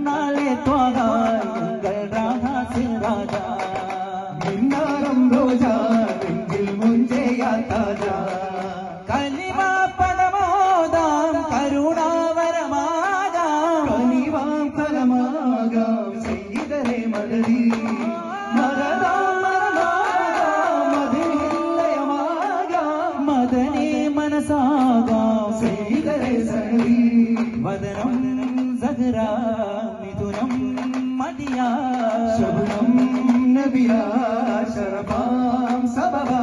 கண்ணாலே துவாகா எங்கள் ராகா சிவராஜா பின்னாரம் ரோஜா நெஞ்சில் முஞ்சேயா தாஜா கலிமா பதமாதாம் கருணாவரமாதாம். கலிவாம் பரமாகாம் செய்தரே மகளி மரதாம் மரமாகாம் மதில் இல்லயமாகாம் மதனே மனசாகாம் செய்தரே சகலி. வதனம் സഹറ മിഥുനം മതിയാ. ശബനം നബിയാ ശരഫാം സബബാ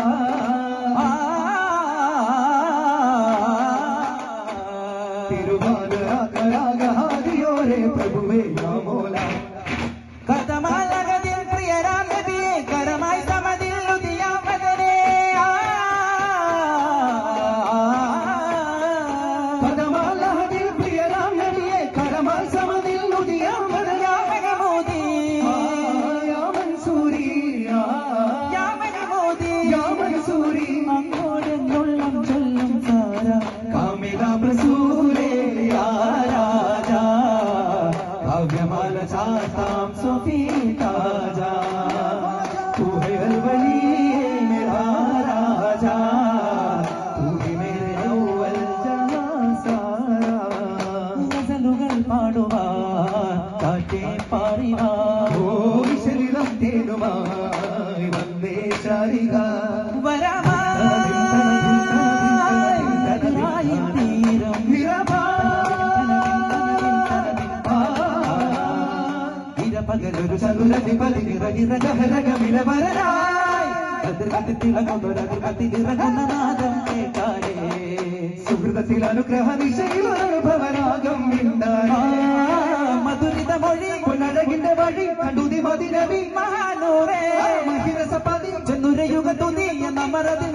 തിരുവാതിരാകരാഗഹാദിയോരെ പ്രഭുവേ നാമോല ሳታም ሶፊ ታዛ तू है अलवली, मेरा राजा। तू ही मेरे अव्वल जलवा सारा। गजलुगल पाडुवा, काटे पारिवा ओ विशलिरम तेनुवा वंदे शारिगा മകനൊരു ചതുരധിപതി നിറനിറകഹരകമില വരനായി കേട്ടാലേ സുഹൃതത്തിൽ അനുഗ്രഹ ദിശയിൽ അനുഭവനാഗം മധുരിത മൊഴി പുനഴകിന്റെ വഴി കണ്ടുതി മതിരവി മഹാനൂറേ മഹിരസപതി ചെന്നുരയുഗ തുതി എന്ന മറതി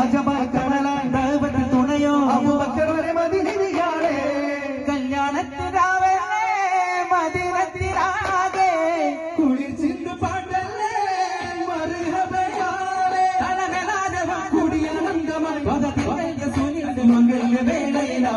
அஜபாய் கடலாய் தளபதி துணையோ அபுபக்கர் வரை மதினியாரே கல்யாணத்திராவே மதினத்திராகே குளிர் சிந்து பாடல்லே மருகபையாரே தலகலாதவா குடிய நந்தமாய் பதத்தை சுனிந்து மங்கள் வேலையிலா